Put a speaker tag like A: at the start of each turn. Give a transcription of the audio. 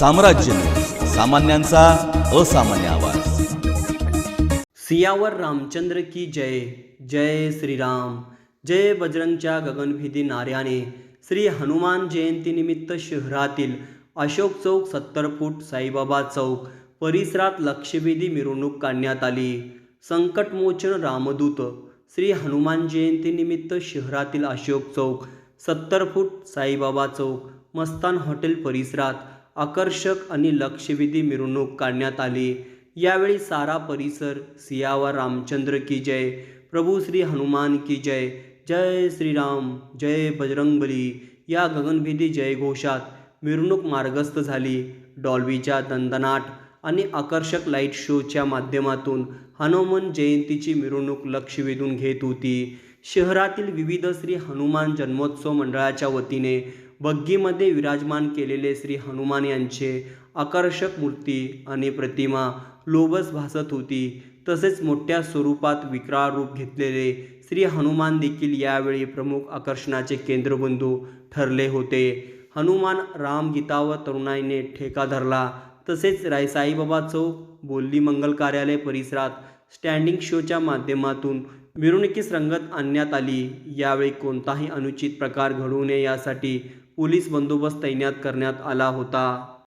A: साम्राज्य. सामान्यांचा असामान्य आवाज.
B: सियावर रामचंद्र की जय. जय श्रीराम. जय बजरंगच्या गगनभेदी नाऱ्याने श्री हनुमान जयंतीनिमित्त शहरातील अशोक चौक सत्तर फूट साईबाबा चौक परिसरात लक्षवेधी मिरवणूक काढण्यात आली. संकटमोचन रामदूत श्री हनुमान जयंतीनिमित्त शहरातील अशोक चौक सत्तर फूट साईबाबा चौक मस्तान हॉटेल परिसरात आकर्षक आणि लक्षवेधी मिरवणूक काढण्यात आली. यावेळी सारा परिसर सियावर रामचंद्र की जय प्रभू श्री हनुमान की जय जय श्रीराम जय बजरंगबली या गगनभेदी जयघोषात मिरवणूक मार्गस्थ झाली. डॉल्बीच्या दंदनाट आणि आकर्षक लाइट शोच्या माध्यमातून हनुमान जयंतीची मिरवणूक लक्ष वेधून घेत होती. शहरातील विविध श्री हनुमान जन्मोत्सव मंडळाच्या वतीने बग्गीमध्ये विराजमान केलेले श्री हनुमान यांचे आकर्षक मूर्ती आणि प्रतिमा लोभस भासत होती. तसेच मोठ्या स्वरूपात विक्राळ रूप घेतलेले श्री हनुमान देखील यावेळी प्रमुख आकर्षणाचे केंद्रबिंदू ठरले होते. हनुमान राम गीता व तरुणाईने ठेका धरला. तसेच रायसाईबाबा चौक बोल्ली मंगल कार्यालय परिसरात स्टँडिंग शोच्या माध्यमातून मिरवणुकीस रंगत आणण्यात आली. यावेळी कोणताही अनुचित प्रकार घडू नये यासाठी पोलीस बंदोबस्त तैनात करण्यात आला होता.